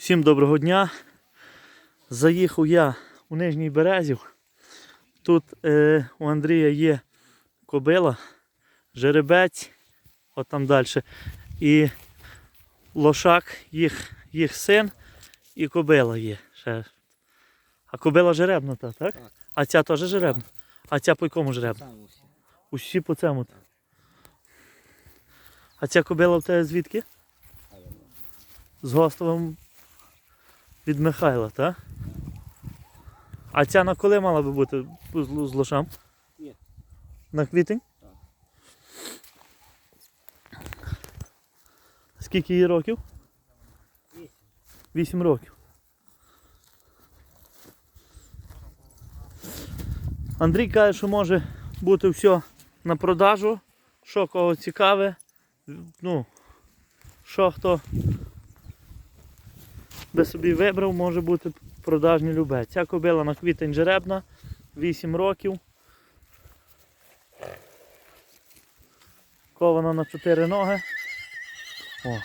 Всім доброго дня. Заїхав я у Нижній Березів. Тут е, у Андрія є кобила, жеребець, от там далі. І лошак, їх, їх син і кобила є. Ще. А кобила жеребна, та, так? Так. А ця теж жеребна? А ця по якому жеребна? Усі. Усі по цьому. А ця кобила в тебе звідки? З Гостовим від Михайла, так? А ця на коли мала би бути з лошам? Ні. На квітень? Так. Скільки їй років? Вісім. Вісім років. Андрій каже, що може бути все на продажу, що кого цікаве, ну, що хто би собі вибрав, може бути продажні любе. Ця кобила на квітень жеребна, 8 років. Кована на 4 ноги. О.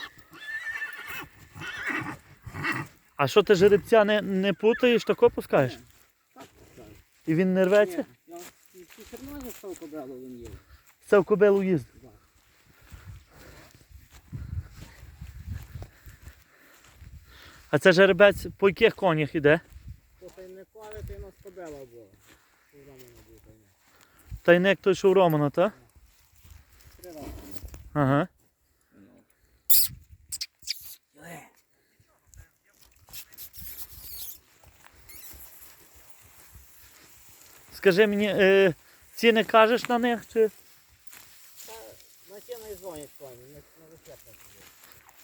А що ти жеребця не, не путаєш, тако пускаєш? І він не рветься? Я він. Це в кобилу їздить. А це жеребець по яких конях іде? То ти не нас побела була. Тайник? Тайник той, що у Романа, так? Ага. Скажи мені, е, ціни кажеш на них чи на ціну і дзвонять коні, на висвятку.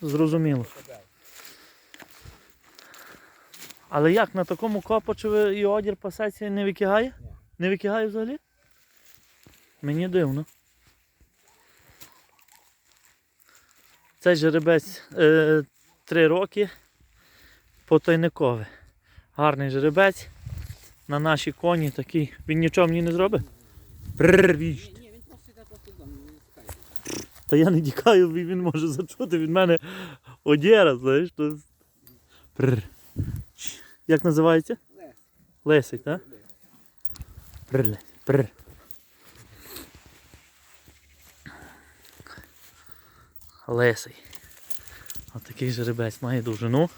зрозуміло? Але як на такому копачеві і одір пасеться не викигає? Не викигає взагалі? Мені дивно. Цей жеребець е, 3 роки потайниковий. Гарний жеребець. На наші коні такий. Він нічого мені не зробить? Бррр. Ні, він просто йде просто вдома, не тікає. Та я не тікаю, він може зачути від мене одєра, знаєш. То... Як називається? Лес. Лесий, так? Бррр. Бррр. Лесий. Отакий жеребець має довжину.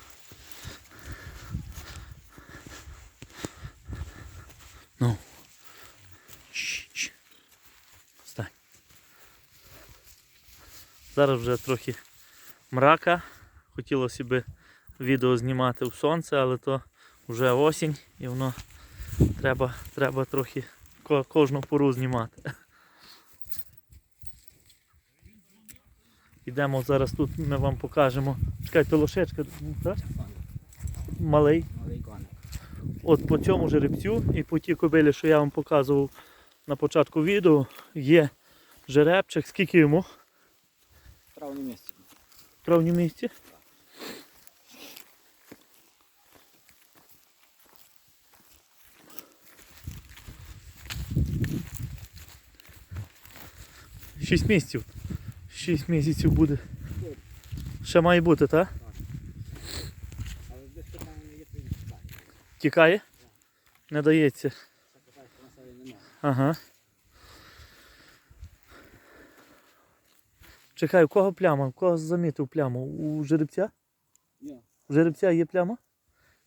Ну. Встань. Зараз вже трохи мрака. Хотілося б відео знімати в сонце, але то вже осінь і воно треба, треба трохи кожну пору знімати. Ідемо зараз тут, ми вам покажемо. Чекайте, лошечка, так? малий. Малий. От по цьому жеребцю і по тій кобилі, що я вам показував на початку відео, є жеребчик. Скільки йому В травні місці. в травні місці? Шість місяців. Шість місяців буде. Ще має бути, так? Але без питання не є, тікає. Не дається. Ага. Чекай, у кого пляма? У кого замітив пляму? У жеребця? Ні. У жеребця є пляма?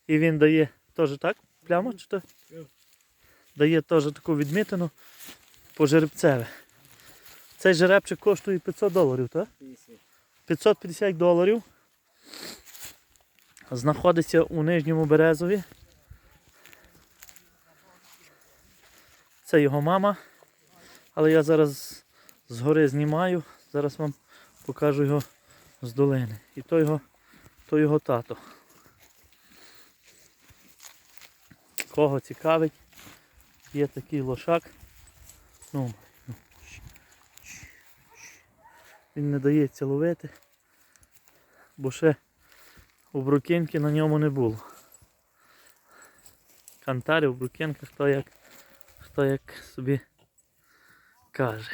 І він дає теж так? Пляму чи то? Дає теж таку відмітину по жеребцеве. Цей жеребчик коштує 500 доларів, так? 550 доларів. Знаходиться у Нижньому Березові. Це його мама. Але я зараз згори знімаю. Зараз вам покажу його з долини. І то його, то його тато. Кого цікавить, є такий лошак. Ну, Він не дається ловити, бо ще обрукінки на ньому не було. Кантарі, обрукінка, хто як, хто як собі каже.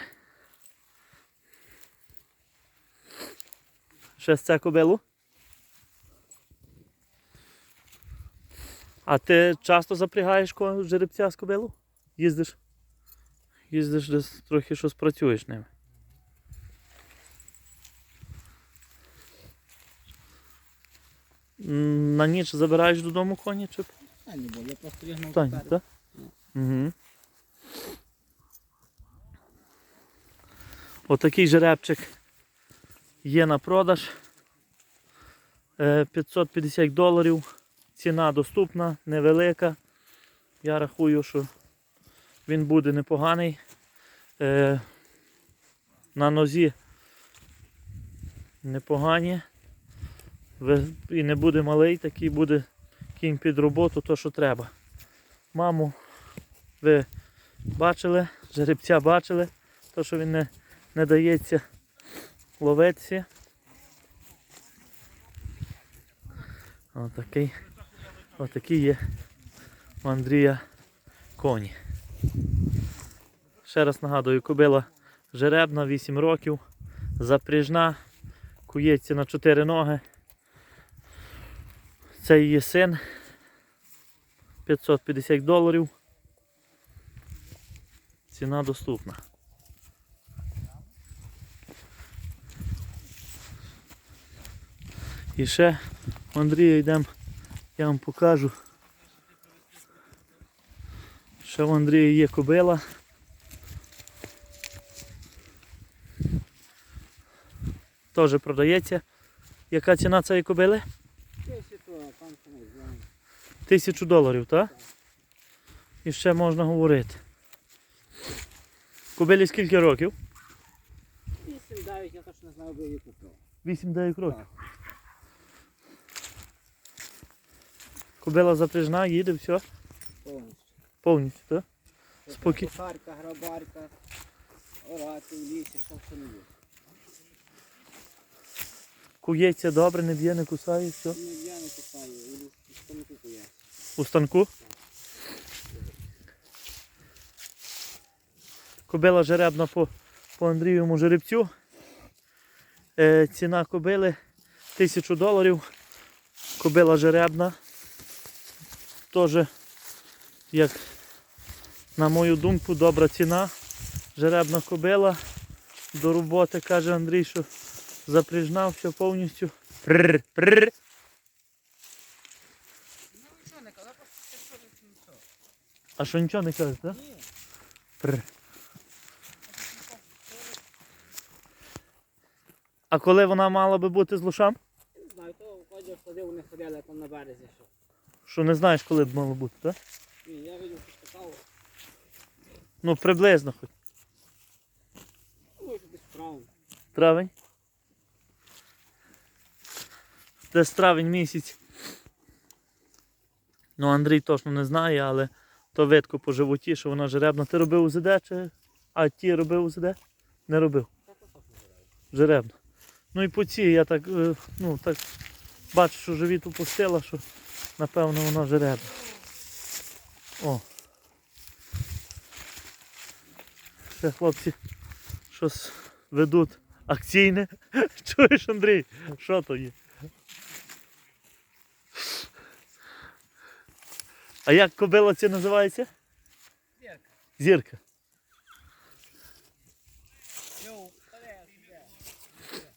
Ще з ця кобилу? А ти часто запрягаєш жеребця з кобилу? Їздиш? Їздиш десь трохи щось працюєш ними. На ніч забираєш додому коні чи А не було, я просто вігнув Таня, поперед. так? Угу. Отакий жеребчик є на продаж. Е, 550 доларів. Ціна доступна, невелика. Я рахую, що він буде непоганий. Е, на нозі непогані. І не буде малий, такий буде кінь під роботу, то що треба. Маму ви бачили, жеребця бачили, то що він не, не дається ловитися. Отакий, отакий є у Андрія коні. Ще раз нагадую, кобила жеребна, 8 років, запряжна, кується на 4 ноги. Це її син. 550 доларів. Ціна доступна. І ще у Андрія йдемо, я вам покажу. Ще у Андрія є кобила. Теж продається. Яка ціна цієї кобили? Тисячу, доларів, так? І ще можна говорити. Кобилі скільки років? Вісім, дев'ять, я точно не знаю, би її купив. 8-9 років. Кобила запряжна, їде, все, Повністю. повністю, так? Спокій- Кухарка, грабарка, орати в лісі, що все не є. Кується добре, не б'є, не кусає, все. Не я не купаю, і ніхто не купує. У станку. Кобила жеребна по, по Андрієвому жеребцю. Е, ціна кобили 1000 доларів. Кобила жеребна. Теж, як на мою думку, добра ціна. Жеребна кобила. До роботи каже Андрій, що запряжна все повністю. Прррр, прррр. Не. А що нічого не кажеш, так? Ні. А коли вона мала би бути з лошам? Не знаю, то ходив, ходив, вони ходили там на березі, що. Що не знаєш, коли б мало бути, так? Ні, я видів, що спитав, Ну, приблизно хоч. ну, десь вправо. Травень. Десь травень місяць. Ну, Андрій точно не знає, але то видко по животі, що вона жеребна. Ти робив УЗД чи. А ті робив УЗД? Не робив. Жеребна. Ну і по цій я так, е, ну, так бачу, що живіт упустила, що напевно вона жеребна. О. Ще хлопці щось ведуть акційне. Чуєш, Андрій? Що то є? А як кобила це називається? Зірка. Зірка.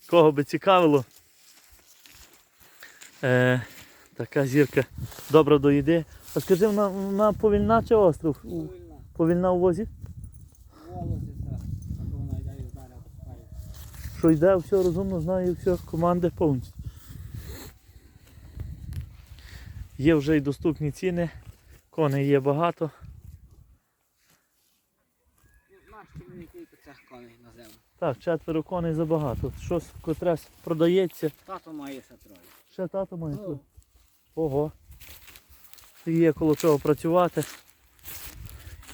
Кого би цікавило. Е, така зірка добра до їди. А скажи, вона, вона повільна чи остров? Повільна. Повільна у возі? Що йде, все розумно, знає, все, команди повністю. Є вже й доступні ціни, коней є багато. Мені кілька цих коней на землю. Так, четверо коней забагато. Щось котре продається. Тато має ще троє. Ще тато має. Ну, Ого. Є коло чого працювати.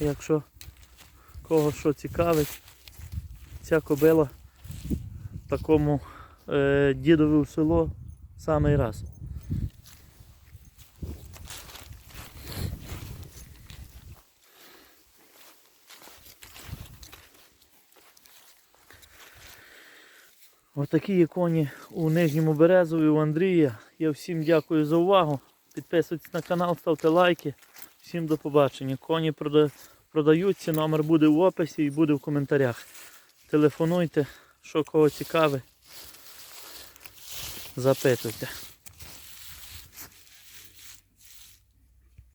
Якщо кого що цікавить, ця кобила такому е, дідові в село самий раз. Отакі є коні у Нижньому Березові у Андрія. Я всім дякую за увагу. Підписуйтесь на канал, ставте лайки. Всім до побачення. Коні продаються, номер буде в описі і буде в коментарях. Телефонуйте, що кого цікаве, Запитуйте.